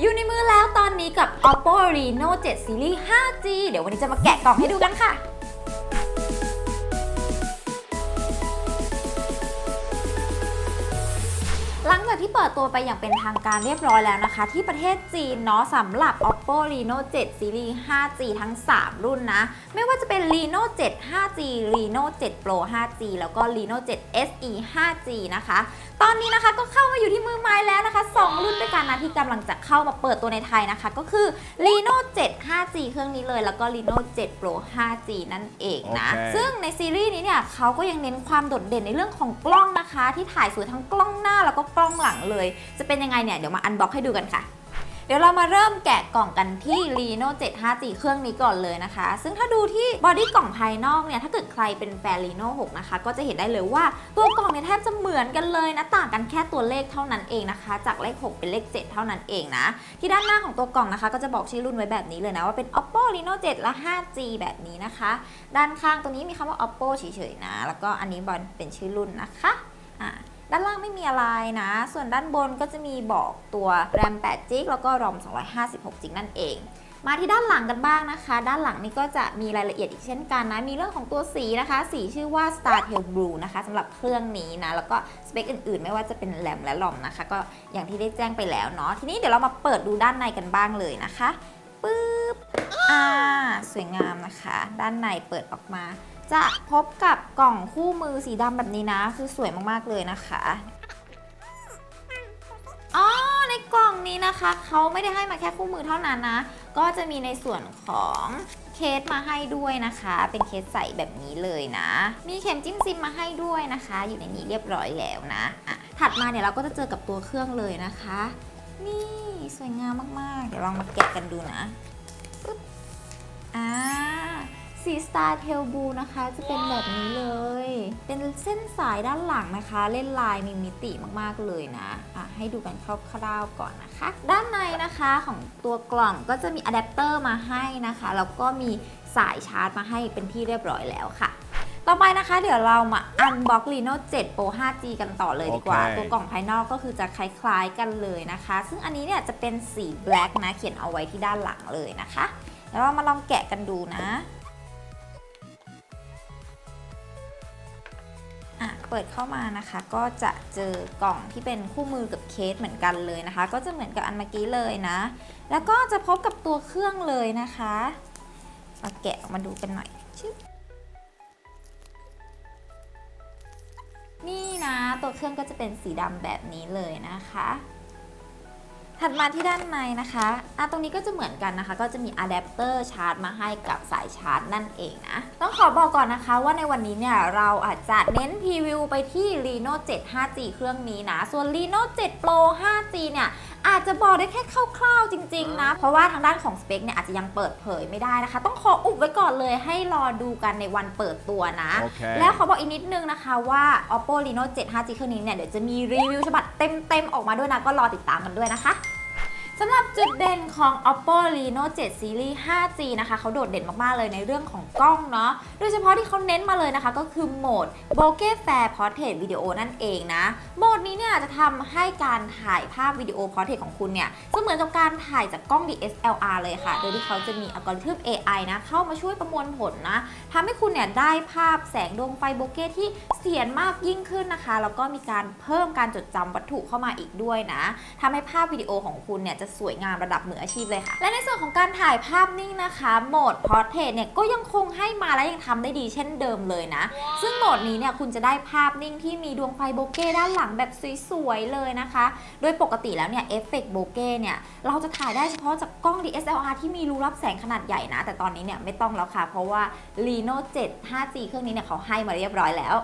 อยู่ในมือแล้วตอนนี้กับ Oppo Reno 7 Series 5G เดี๋ยววันนี้จะมาแกะกล่องให้ดูกันค่ะ หลังจากที่เปิดตัวไปอย่างเป็นทางการเรียบร้อยแล้วนะคะ ที่ประเทศจีนเนาะสำหรับ Oppo Reno 7 Series 5G ทั้ง 3 รุ่นนะ ไม่ว่าจะเป็น Reno 7 5G Reno 7 Pro 5G แล้วก็ Reno 7 SE 5G นะคะ ตอนนี้นะคะก็เข้ามาอยู่ที่มือไม้แล้วนะคะ 2 รุ่นด้วยกันนะที่กำลังจะเข้ามาเปิดตัวในไทยนะคะ ก็คือ Reno 7 5G เครื่องนี้เลย แล้วก็ Reno 7 Pro 5G นั่นเองนะโอเคซึ่งในซีรีส์นี้เนี่ยเขาก็ยังเน้นความโดดเด่นในเรื่องของกล้องนะคะ ที่ถ่ายสวยทั้งกล้องหน้าแล้วก็กล้องหลังเลย จะเป็นยังไงเนี่ยเดี๋ยวมาอันบ็อกให้ดูกันค่ะเดี๋ยวเรามาเริ่มแกะกล่องกันที่ Reno 7 5G เครื่องนี้ก่อนเลยนะคะ ซึ่งถ้าดูที่บอดี้กล่องภายนอกเนี่ย ถ้าเกิดใครเป็นแฟน Reno 6 นะคะ ก็จะเห็นได้เลยว่าตัวกล่องเนี่ยแทบจะเหมือนกันเลยนะ ต่างกันแค่ตัวเลขเท่านั้นเองนะคะ จากเลข 6 เป็นเลข 7 เท่านั้นเองนะ ที่ด้านหน้าของตัวกล่องนะคะ ก็จะบอกชื่อรุ่นไว้แบบนี้เลยนะ ว่าเป็น Oppo Reno 7 และ 5G แบบนี้นะคะ ด้านข้างตัวนี้มีคำว่า Oppo เฉยๆนะ แล้วก็อันนี้บอลเป็นชื่อรุ่นนะคะ อ่า ด้านล่างไม่มีอะไรนะ ส่วนด้านบนก็จะมีบอกตัว RAM 8 g b แล้วก็ ROM 256 g b นั่นเองมาที่ด้านหลังกันบ้างนะคะ ด้านหลังนี่ก็จะมีรายละเอียดอีกเช่นกันนะ มีเรื่องของตัวสีนะคะ สีชื่อว่า Star Tail Blue นะคะสำหรับเครื่องนี้นะ แล้วก็สเปคอื่นๆ ไม่ว่าจะเป็นแรมและ ROM นะคะ ก็อย่างที่ได้แจ้งไปแล้วเนาะ ทีนี้เดี๋ยวเรามาเปิดดูด้านในกันบ้างเลยนะคะ ปึ๊บอ่าสวยงามนะคะ ด้านในเปิดออกมา จะพบกับกล่องคู่มือสีดำแบบนี้นะ คือสวยมากๆเลยนะคะอ๋อในกล่องนี้นะคะเขาไม่ได้ให้มาแค่คู่มือเท่านั้นนะ ก็จะมีในส่วนของเคสมาให้ด้วยนะคะ เป็นเคสใส่แบบนี้เลยนะ มีเข็มจิ้มซิมมาให้ด้วยนะคะ อยู่ในนี้เรียบร้อยแล้วนะอะถัดมาเนี่ยเราก็จะเจอกับตัวเครื่องเลยนะคะ นี่สวยงามมากๆ เดี๋ยวลองมาแกะกันดูนะปึ๊บอ่าสี Star Tail Blue นะคะ จะเป็นแบบนี้เลย เป็นเส้นสายด้านหลังนะคะ เล่นลายมีมิติมากๆเลยนะอะให้ดูกันคร่าวๆก่อนนะคะ ด้านในนะคะของตัวกล่องก็จะมีอะแดปเตอร์มาให้นะคะ แล้วก็มีสายชาร์จมาให้เป็นที่เรียบร้อยแล้วค่ะ ต่อไปนะคะเดี๋ยวเรามา unbox Reno 7 Pro 5G กันต่อเลยดีกว่าโอเคตัวกล่องภายนอกก็คือจะคล้ายๆกันเลยนะคะ ซึ่งอันนี้เนี่ยจะเป็นสี black นะ เขียนเอาไว้ที่ด้านหลังเลยนะคะเดี๋ยวเรามาลองแกะกันดูนะอะเปิดเข้ามานะคะก็จะเจอกล่องที่เป็นคู่มือกับเคสเหมือนกันเลยนะคะ ก็จะเหมือนกับอันเมื่อกี้เลยนะ แล้วก็จะพบกับตัวเครื่องเลยนะคะมาแกะออกมาดูกันหน่อยชึบ นี่นะตัวเครื่องก็จะเป็นสีดำแบบนี้เลยนะคะ ถัดมาที่ด้านในนะคะอะตรงนี้ก็จะเหมือนกันนะคะ ก็จะมีอะแดปเตอร์ชาร์จมาให้กับสายชาร์จนั่นเองนะ ต้องขอบอกก่อนนะคะว่าในวันนี้เนี่ยเราอาจจะเน้นพรีวิวไปที่ Reno 7 5G เครื่องนี้นะ ส่วน Reno 7 Pro 5G เนี่ย อาจจะบอกได้แค่คร่าวๆจริง ๆ นะ เพราะว่าทางด้านของสเปคเนี่ยอาจจะยังเปิดเผยไม่ได้นะคะ ต้องขออุบไว้ก่อนเลยให้รอดูกันในวันเปิดตัวนะ โอเค แล้วขอบอกอีกนิดนึงนะคะว่า Oppo Reno 7 5G เครื่องนี้เนี่ยเดี๋ยวจะมีรีวิวฉบับเต็มๆออกมาด้วยนะก็รอติดตามกันด้วยนะคะ สำหรับจุดเด่นของ Oppo Reno 7 Series 5G นะคะ เขาโดดเด่นมาก ๆ เลยในเรื่องของกล้องเนาะ โดยเฉพาะที่เขาเน้นมาเลยนะคะ ก็คือโหมด Bokeh Fair Portrait Video นั่นเองนะ โหมดนี้เนี่ยจะทำให้การถ่ายภาพวิดีโอ Portrait ของคุณเนี่ยเสมือนกับการถ่ายจากกล้อง DSLR เลยค่ะ โดยที่เขาจะมีอัลกอริทึม AI นะ เข้ามาช่วยประมวลผลนะทำให้คุณเนี่ยได้ภาพแสงดวงไฟโบเก้ที่เสียนมากยิ่งขึ้นนะคะ แล้วก็มีการเพิ่มการจดจำวัตถุเข้ามาอีกด้วยนะทำให้ภาพวิดีโอของคุณเนี่ยจะสวยงามระดับมืออาชีพเลยค่ะ และในส่วนของการถ่ายภาพนิ่งนะคะ โหมด Portrait เนี่ยก็ยังคงให้มาและยังทำได้ดีเช่นเดิมเลยนะ ซึ่งโหมดนี้เนี่ยคุณจะได้ภาพนิ่งที่มีดวงไฟโบเก้ด้านหลังแบบสวยๆเลยนะคะ โดยปกติแล้วเนี่ยเอฟเฟกต์โบเก้เนี่ยเราจะถ่ายได้เฉพาะจากกล้อง DSLR ที่มีรูรับแสงขนาดใหญ่นะ แต่ตอนนี้เนี่ยไม่ต้องแล้วค่ะ เพราะว่า Reno 7 5G เครื่องนี้เนี่ยเขาให้มาเรียบร้อยแล้ว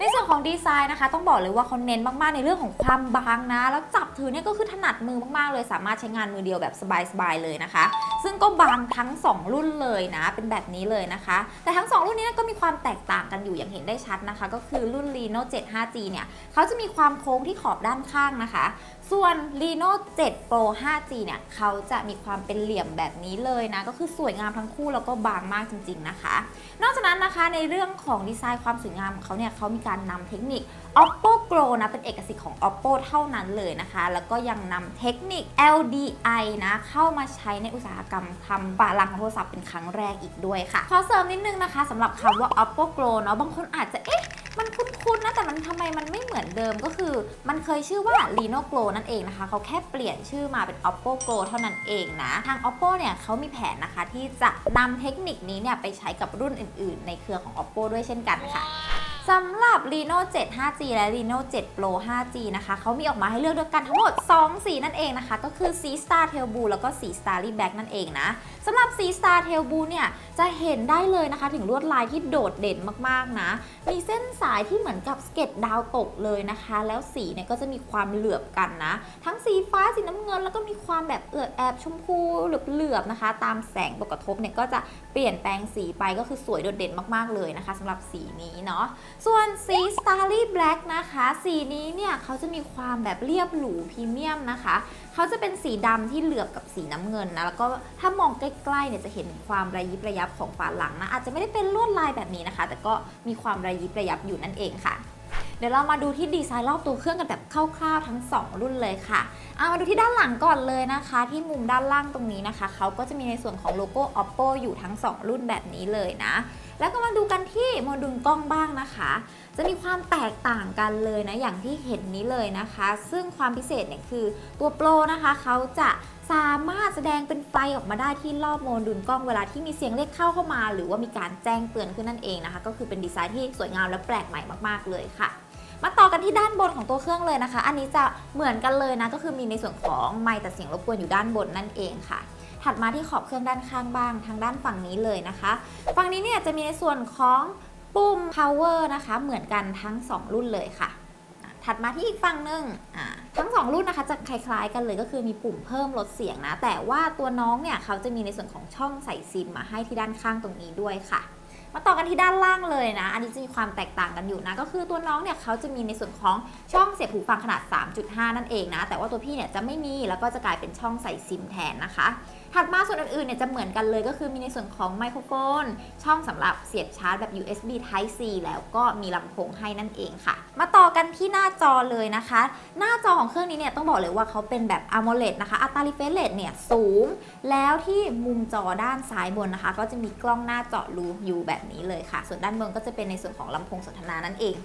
ในส่วนของดีไซน์นะคะ ต้องบอกเลยว่าเขาเน้นมากๆในเรื่องของความบางนะ แล้วจับถือเนี่ยก็คือถนัดมือมากๆเลย สามารถใช้งานมือเดียวแบบสบายๆเลยนะคะ ซึ่งก็บางทั้ง 2 รุ่นเลยนะ เป็นแบบนี้เลยนะคะ แต่ทั้ง 2 รุ่นนี้ก็มีความแตกต่างกันอยู่อย่างเห็นได้ชัดนะคะ ก็คือรุ่น Reno 7 5G เนี่ยเขาจะมีความโค้งที่ขอบด้านข้างนะคะส่วน Reno 7 Pro 5G เนี่ยเขาจะมีความเป็นเหลี่ยมแบบนี้เลยนะ ก็คือสวยงามทั้งคู่แล้วก็บางมากจริง ๆนะคะ นอกจากนั้นนะคะในเรื่องของดีไซน์ความสวยงามของเขาเนี่ยเขามีการนำเทคนิค Oppo Grow นะ เป็นเอกสิทธิ์ของ Oppo เท่านั้นเลยนะคะ แล้วก็ยังนำเทคนิค LDI นะ เข้ามาใช้ในอุตสาหกรรมทำฝาลังของโทรศัพท์เป็นครั้งแรกอีกด้วยค่ะ ขอเสริมนิดนึงนะคะสำหรับคำว่า Oppo Grow เนาะบางคนอาจจะเอ๊ะ มันคุ้นๆนะแต่มันทำไมมันไม่เหมือนเดิมก็คือ มันเคยชื่อว่า Reno Glow นั่นเองนะคะ เขาแค่เปลี่ยนชื่อมาเป็น Oppo Glow เท่านั้นเองนะ ทาง Oppo เนี่ยเขามีแผนนะคะที่จะนำเทคนิคนี้เนี่ยไปใช้กับรุ่นอื่นๆ ในเครือของ Oppo ด้วยเช่นกันค่ะ สำหรับ Reno 7 5G และ Reno 7 Pro 5G นะคะเขามีออกมาให้เลือกด้วยกันทั้งหมด 2 สีนั่นเองนะคะ ก็คือสี Star Tail Blue แล้วก็สี Starry Black นั่นเองนะสำหรับสี Star Tail Blue เนี่ย จะเห็นได้เลยนะคะ ถึงลวดลายที่โดดเด่นมากๆนะ มีเส้นสายที่เหมือนกับสเก็ตดาวตกเลยนะคะ แล้วสีเนี่ยก็จะมีความเหลือบกันนะ ทั้งสีฟ้าสีน้ำเงิน แล้วก็มีความแบบเอือแอบชมพูเหลือบๆนะคะ ตามแสงกกระทบเนี่ยก็จะเปลี่ยนแปลงสีไปก็คือสวยโดดเด่นมากๆเลยนะคะสำหรับสีนี้เนาะส่วนสี Starry Black นะคะ สีนี้เนี่ยเขาจะมีความแบบเรียบหรูพรีเมียมนะคะ เขาจะเป็นสีดำที่เหลือบกับสีน้ำเงินนะ แล้วก็ถ้ามองใกล้ๆเนี่ยจะเห็นความระยิบระยับของฝาหลังนะ อาจจะไม่ได้เป็นลวดลายแบบนี้นะคะ แต่ก็มีความระยิบระยับอยู่นั่นเองค่ะ เดี๋ยวเรามาดูที่ดีไซน์รอบตัวเครื่องกันแบบคร่าวๆทั้ง 2 รุ่นเลยค่ะเอามาดูที่ด้านหลังก่อนเลยนะคะ ที่มุมด้านล่างตรงนี้นะคะเขาก็จะมีในส่วนของโลโก้ Oppo อยู่ทั้ง 2 รุ่นแบบนี้เลยนะ แล้วก็มาดูกันที่โมดูลกล้องบ้างนะคะ จะมีความแตกต่างกันเลยนะ อย่างที่เห็นนี้เลยนะคะ ซึ่งความพิเศษเนี่ยคือตัวโปรนะคะเขาจะสามารถแสดงเป็นไฟออกมาได้ที่รอบโมดูลกล้องเวลาที่มีเสียงเรียกเข้าเข้ามา หรือว่ามีการแจ้งเตือนขึ้นนั่นเองนะคะ ก็คือเป็นดีไซน์ที่สวยงามและแปลกใหม่มากๆเลยค่ะ มาต่อกันที่ด้านบนของตัวเครื่องเลยนะคะ อันนี้จะเหมือนกันเลยนะก็คือมีในส่วนของไมค์ตัดเสียงรบกวนอยู่ด้านบนนั่นเองค่ะ ถัดมาที่ขอบเครื่องด้านข้างบ้าง ทางด้านฝั่งนี้เลยนะคะ ฝั่งนี้เนี่ยจะมีในส่วนของปุ่ม power นะคะ เหมือนกันทั้ง 2 รุ่นเลยค่ะถัดมาที่อีกฝั่งหนึ่งทั้ง 2 รุ่นนะคะจะคล้ายๆ กันเลยก็คือมีปุ่มเพิ่มลดเสียงนะ แต่ว่าตัวน้องเนี่ยเขาจะมีในส่วนของช่องใส่ซิมมาให้ที่ด้านข้างตรงนี้ด้วยค่ะ มาต่อกันที่ด้านล่างเลยนะ อันนี้จะมีความแตกต่างกันอยู่นะ ก็คือตัวน้องเนี่ยเขาจะมีในส่วนของช่องเสียบหูฟังขนาด 3.5 นั่นเองนะ แต่ว่าตัวพี่เนี่ยจะไม่มี แล้วก็จะกลายเป็นช่องใส่ซิมแทนนะคะ ถัดมาส่วนอื่นๆเนี่ยจะเหมือนกันเลย ก็คือมีในส่วนของไมโครโฟน ช่องสำหรับเสียบชาร์จแบบ USB Type C แล้วก็มีลำโพงให้นั่นเองค่ะ มาต่อกันที่หน้าจอเลยนะคะ หน้าจอของเครื่องนี้เนี่ยต้องบอกเลยว่าเขาเป็นแบบ AMOLED นะคะ อัตรา refresh rate เนี่ยสูง แล้วที่มุมจอด้านซ้ายบนนะคะ ก็จะมีกล้องหน้าเจาะรูอยู่แบบนี้เลยค่ะ ส่วนด้านบนก็จะเป็นในส่วนของลำโพงสนทนานั่นเอง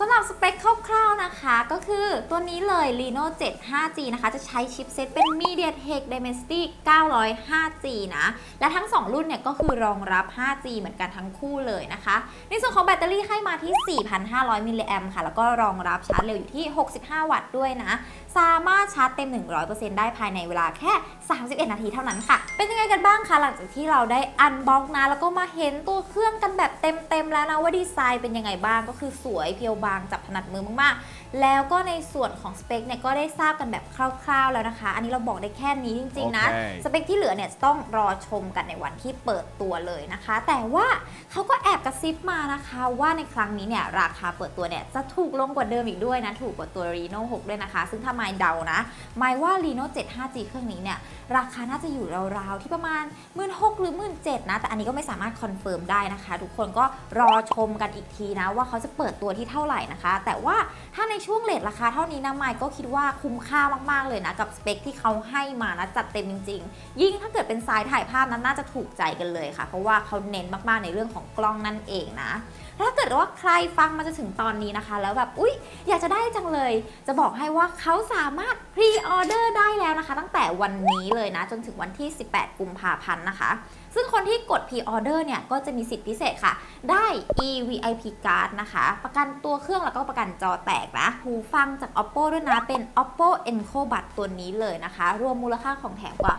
สำหรับสเปคคร่าวๆนะคะ ก็คือตัวนี้เลย Reno 7 5G นะคะ จะใช้ชิปเซตเป็น MediaTek Dimensity 900 5G นะ และทั้ง 2 รุ่นเนี่ยก็คือรองรับ 5G เหมือนกันทั้งคู่เลยนะคะ ในส่วนของแบตเตอรี่ให้มาที่ 4,500 มิลลิแอมค่ะ แล้วก็รองรับชาร์จเร็วอยู่ที่ 65 วัตต์ด้วยนะ สามารถชาร์จเต็ม 100%ได้ภายในเวลาแค่ 31 นาทีเท่านั้นค่ะ เป็นยังไงกันบ้างคะหลังจากที่เราได้อันบ็อกนะแล้วก็มาเห็นตัวเครื่องกันแบบเต็มๆแล้วนะว่าดีไซน์เป็นยังไงบ้างก็คือสวยเพียวบางจับถนัดมือมากๆ แล้วก็ในส่วนของสเปคเนี่ยก็ได้ทราบกันแบบคร่าวๆแล้วนะคะ อันนี้เราบอกได้แค่นี้จริงๆนะ โอเค สเปคที่เหลือเนี่ยจะต้องรอชมกันในวันที่เปิดตัวเลยนะคะ แต่ว่าเขาก็แอบกระซิบมานะคะ ว่าในครั้งนี้เนี่ยราคาเปิดตัวเนี่ยจะถูกลงกว่าเดิมอีกด้วยนะ ถูกกว่าตัว Reno 6 ด้วยนะคะ ซึ่งถ้าไมค์เดานะไมค์ว่า Reno 7 5G เครื่องนี้เนี่ยราคาน่าจะอยู่ราวๆที่ประมาณ 1 6 0 0 0หรือ 1 7 0 0นะ แต่อันนี้ก็ไม่สามารถคอนเฟิร์มได้นะคะ ทุกคนก็รอชมกันอีกทีนะว่าเขาจะเปิดตัวที่เท่าไหร่นะคะ แต่ว่าถ้าในช่วงเลทราคาเท่านี้นะไมค์ก็คิดว่าคุ้มค่ามากๆเลยนะ กับสเปคที่เขาให้มานะจัดเต็มจริง ๆ ยิ่งถ้าเกิดเป็นสายถ่ายภาพนั้นน่าจะถูกใจกันเลยค่ะ เพราะว่าเขาเน้นมากๆในเรื่องของกล้องนั่นเองนะถ้าเกิดว่าใครฟังมาจนถึงตอนนี้นะคะ แล้วแบบอุ๊ย อยากจะได้จังเลย จะบอกให้ว่าเขาสามารถพรีออเดอร์ได้แล้วนะคะ ตั้งแต่วันนี้เลยนะ จนถึงวันที่ 18 กุมภาพันธ์นะคะ ซึ่งคนที่กด p ีออเดอร์เนี่ยก็จะมีสิทธิพิเศษค่ะ ได้ eVIP card นะคะ ประกันตัวเครื่องแล้วก็ประกันจอแตกนะ หูฟังจาก oppo ด้วยนะ เป็น oppo enco bud ตัวนี้เลยนะคะ รวมมูลค่าของแถมกว่า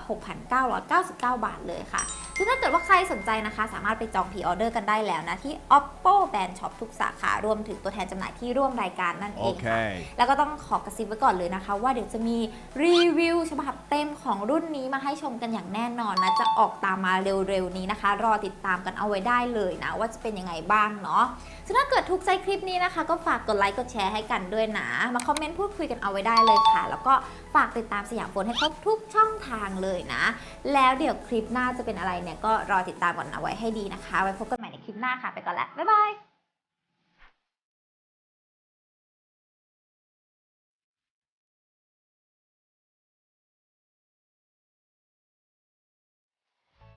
6,999 บาทเลยค่ะซึ่งถ้าเกิดว่าใครสนใจนะคะ สามารถไปจองพ r ีออเดอร์กันได้แล้วนะ ที่ oppo band shop ทุกสาขารวมถึงตัวแทนจำหน่ายที่ร่วมรายการนั่นเองค่ะ Okay. แล้วก็ต้องขอกระซิบไว้ก่อนเลยนะคะ ว่าเดี๋ยวจะมีรีวิวฉบับเต็มของรุ่นนี้มาให้ชมกันอย่างแน่นอนนะ จะออกตามมาเร็วๆนี้นะคะ รอติดตามกันเอาไว้ได้เลยนะ ว่าจะเป็นยังไงบ้างเนาะซึ่งถ้าเกิดถูกใจคลิปนี้นะคะ ก็ฝากกดไลค์กดแชร์ให้กันด้วยนะ มาคอมเมนต์พูดคุยกันเอาไว้ได้เลยค่ะ แล้วก็ฝากติดตามสยามโฟนให้ครบทุกช่องทางเลยนะ แล้วเดี๋ยวคลิปหน้าจะเป็นอะไรเนี่ยก็รอติดตามก่อนเอาไว้ให้ดีนะคะ ไว้พบกันใหม่ในคลิปหน้าค่ะไปก่อนละบ๊ายบาย